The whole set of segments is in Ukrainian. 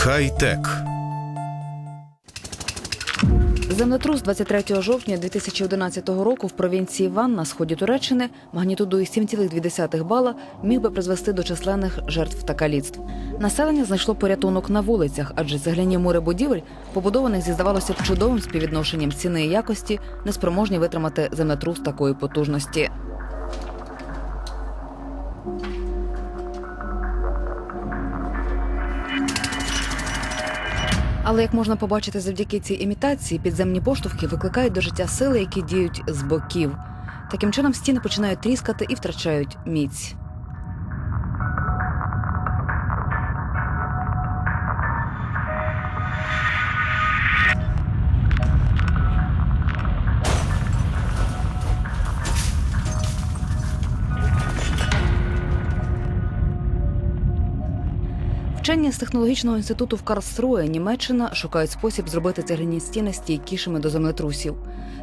Хай-тек. Землетрус 23 жовтня 2011 року в провінції Ван на сході Туреччини магнітудою 7,2 бала міг би призвести до численних жертв та каліцтв. Населення знайшло порятунок на вулицях, адже цегляні мури будівель, побудованих зі здавалося б чудовим співвідношенням ціни і якості, неспроможні витримати землетрус такої потужності. Але як можна побачити завдяки цій імітації, підземні поштовхи викликають до життя сили, які діють з боків. Таким чином стіни починають тріскати і втрачають міць. Вчені з технологічного інституту в Карлсруе, Німеччина, шукають спосіб зробити цегляні стіни стійкішими до землетрусів.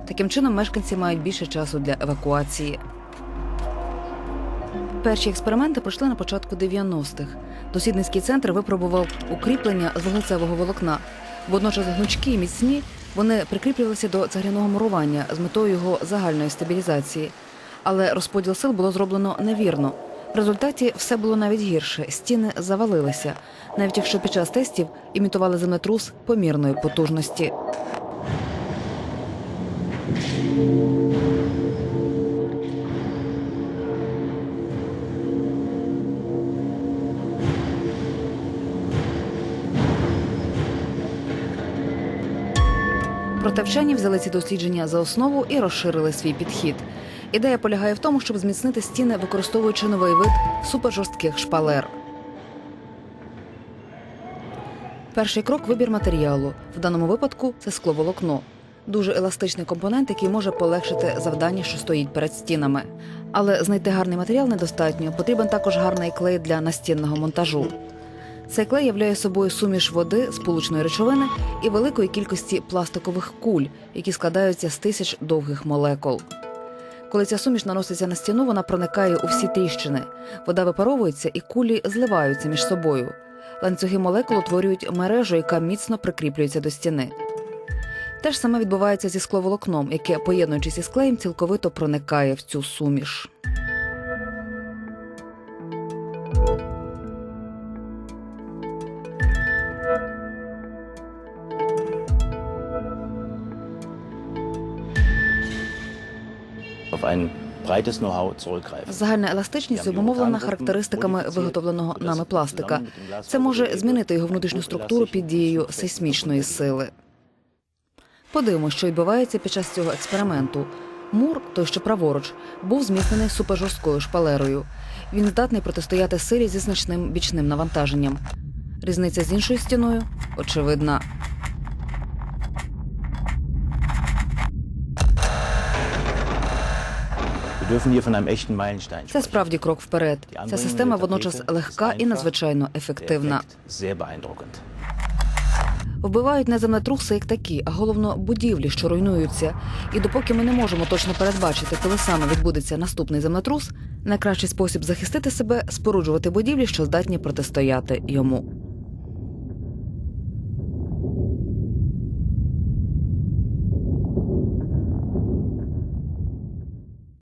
Таким чином, мешканці мають більше часу для евакуації. Перші експерименти пройшли на початку 90-х. Дослідницький центр випробував укріплення з вуглецевого волокна. Водночас гнучкі і міцні вони прикріплювалися до цегляного мурування з метою його загальної стабілізації. Але розподіл сил було зроблено невірно. В результаті все було навіть гірше. Стіни завалилися, навіть якщо під час тестів імітували землетрус помірної потужності. Проте вчені взяли ці дослідження за основу і розширили свій підхід. Ідея полягає в тому, щоб зміцнити стіни, використовуючи новий вид супержорстких шпалер. Перший крок вибір матеріалу. В даному випадку це скловолокно. Дуже еластичний компонент, який може полегшити завдання, що стоїть перед стінами. Але знайти гарний матеріал недостатньо. Потрібен також гарний клей для настінного монтажу. Цей клей являє собою суміш води, сполучної речовини і великої кількості пластикових куль, які складаються з тисяч довгих молекул. Коли ця суміш наноситься на стіну, вона проникає у всі тріщини. Вода випаровується і кулі зливаються між собою. Ланцюги молекул утворюють мережу, яка міцно прикріплюється до стіни. Те ж саме відбувається зі скловолокном, яке, поєднуючись із клеєм, цілковито проникає в цю суміш. Загальна еластичність обумовлена характеристиками виготовленого нами пластика. Це може змінити його внутрішню структуру під дією сейсмічної сили. Подивимося, що відбувається під час цього експерименту. Мур, той що праворуч, був зміцнений супержорсткою шпалерою. Він здатний протистояти силі зі значним бічним навантаженням. Різниця з іншою стіною очевидна. Це справді крок вперед. Ця система водночас легка і надзвичайно ефективна. Вбивають не землетруси як такі, а головно будівлі, що руйнуються. І допоки ми не можемо точно передбачити, коли саме відбудеться наступний землетрус, найкращий спосіб захистити себе споруджувати будівлі, що здатні протистояти йому.